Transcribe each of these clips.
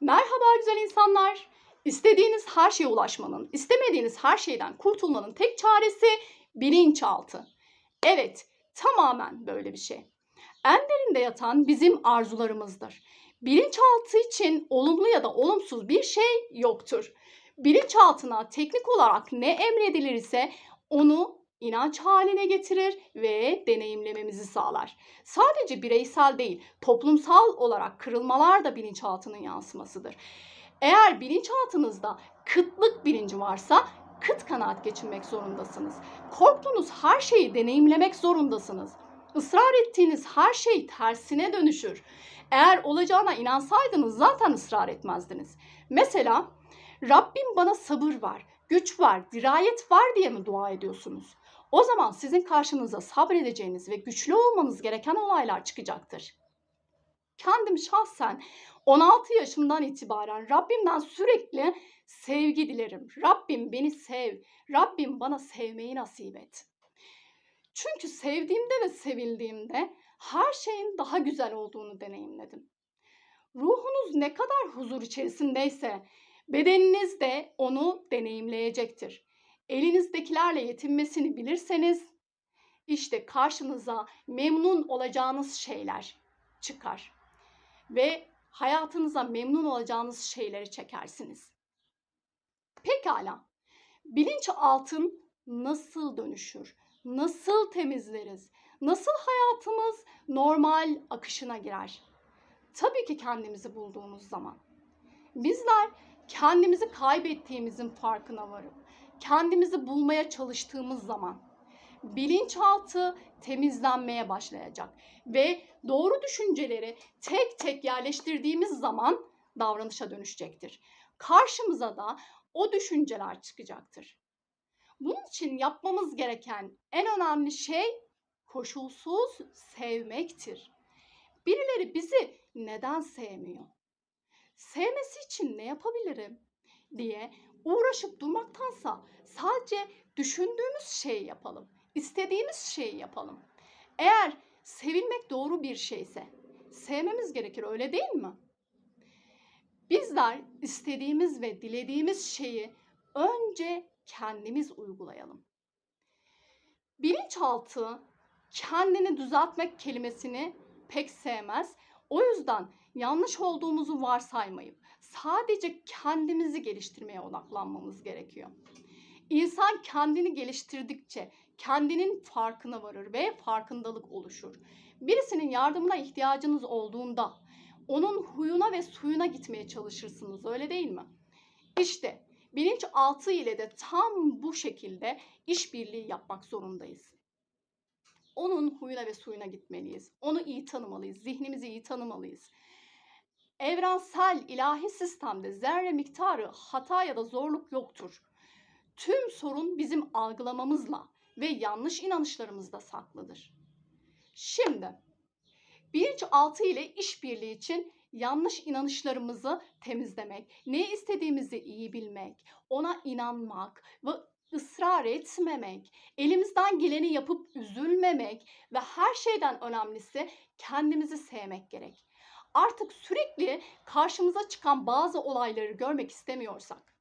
Merhaba güzel insanlar. İstediğiniz her şeye ulaşmanın, istemediğiniz her şeyden kurtulmanın tek çaresi bilinçaltı. Evet, tamamen böyle bir şey. En derinde yatan bizim arzularımızdır. Bilinçaltı için olumlu ya da olumsuz bir şey yoktur. Bilinçaltına teknik olarak ne emredilirse onu inanç haline getirir ve deneyimlememizi sağlar. Sadece bireysel değil, toplumsal olarak kırılmalar da bilinçaltının yansımasıdır. Eğer bilinçaltınızda kıtlık bilinci varsa kıt kanaat geçinmek zorundasınız. Korktuğunuz her şeyi deneyimlemek zorundasınız. Israr ettiğiniz her şey tersine dönüşür. Eğer olacağına inansaydınız zaten ısrar etmezdiniz. Mesela Rabbim bana sabır ver, güç ver, dirayet ver diye mi dua ediyorsunuz? O zaman sizin karşınıza sabredeceğiniz ve güçlü olmanız gereken olaylar çıkacaktır. Kendim şahsen 16 yaşımdan itibaren Rabbimden sürekli sevgi dilerim. Rabbim beni sev. Rabbim bana sevmeyi nasip et. Çünkü sevdiğimde ve sevildiğimde her şeyin daha güzel olduğunu deneyimledim. Ruhunuz ne kadar huzur içerisindeyse bedeniniz de onu deneyimleyecektir. Elinizdekilerle yetinmesini bilirseniz işte karşınıza memnun olacağınız şeyler çıkar ve hayatınıza memnun olacağınız şeyleri çekersiniz. Pekala. Bilinçaltın nasıl dönüşür? Nasıl temizleriz? Nasıl hayatımız normal akışına girer? Tabii ki kendimizi bulduğumuz zaman. Bizler kendimizi kaybettiğimizin farkına varıp kendimizi bulmaya çalıştığımız zaman bilinçaltı temizlenmeye başlayacak ve doğru düşünceleri tek tek yerleştirdiğimiz zaman davranışa dönüşecektir. Karşımıza da o düşünceler çıkacaktır. Bunun için yapmamız gereken en önemli şey koşulsuz sevmektir. Birileri bizi neden sevmiyor? Sevmesi için ne yapabilirim diye uğraşıp durmaktansa sadece düşündüğümüz şeyi yapalım. istediğimiz şeyi yapalım. Eğer sevilmek doğru bir şeyse sevmemiz gerekir öyle değil mi? Bizler istediğimiz ve dilediğimiz şeyi önce kendimiz uygulayalım. Bilinçaltı kendini düzeltmek kelimesini pek sevmez. O yüzden yanlış olduğumuzu varsaymayıp sadece kendimizi geliştirmeye odaklanmamız gerekiyor. İnsan kendini geliştirdikçe kendinin farkına varır ve farkındalık oluşur. Birisinin yardımına ihtiyacınız olduğunda onun huyuna ve suyuna gitmeye çalışırsınız öyle değil mi? İşte bilinçaltı ile de tam bu şekilde işbirliği yapmak zorundayız. Onun huyuna ve suyuna gitmeliyiz. Onu iyi tanımalıyız. Zihnimizi iyi tanımalıyız. Evrensel ilahi sistemde zerre miktarı hata ya da zorluk yoktur. Tüm sorun bizim algılamamızla ve yanlış inanışlarımızda saklıdır. Şimdi bilinçaltı ile işbirliği için yanlış inanışlarımızı temizlemek, ne istediğimizi iyi bilmek, ona inanmak ve ısrar etmemek, elimizden geleni yapıp üzülmemek ve her şeyden önemlisi kendimizi sevmek gerek. Artık sürekli karşımıza çıkan bazı olayları görmek istemiyorsak,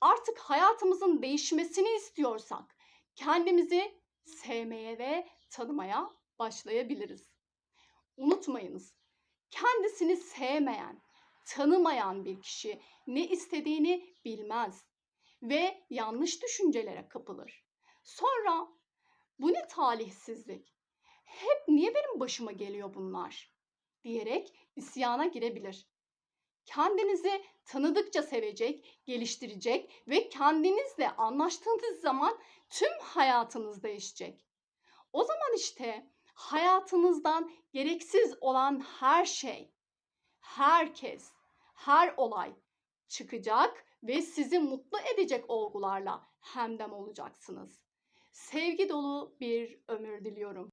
artık hayatımızın değişmesini istiyorsak, kendimizi sevmeye ve tanımaya başlayabiliriz. Unutmayınız, kendisini sevmeyen, tanımayan bir kişi ne istediğini bilmez ve yanlış düşüncelere kapılır. Sonra bu ne talihsizlik? Hep niye benim başıma geliyor bunlar? diyerek isyana girebilir. Kendinizi tanıdıkça sevecek, geliştirecek ve kendinizle anlaştığınız zaman tüm hayatınız değişecek. O zaman işte hayatınızdan gereksiz olan her şey, herkes, her olay çıkacak ve sizi mutlu edecek olgularla hemdem olacaksınız. Sevgi dolu bir ömür diliyorum.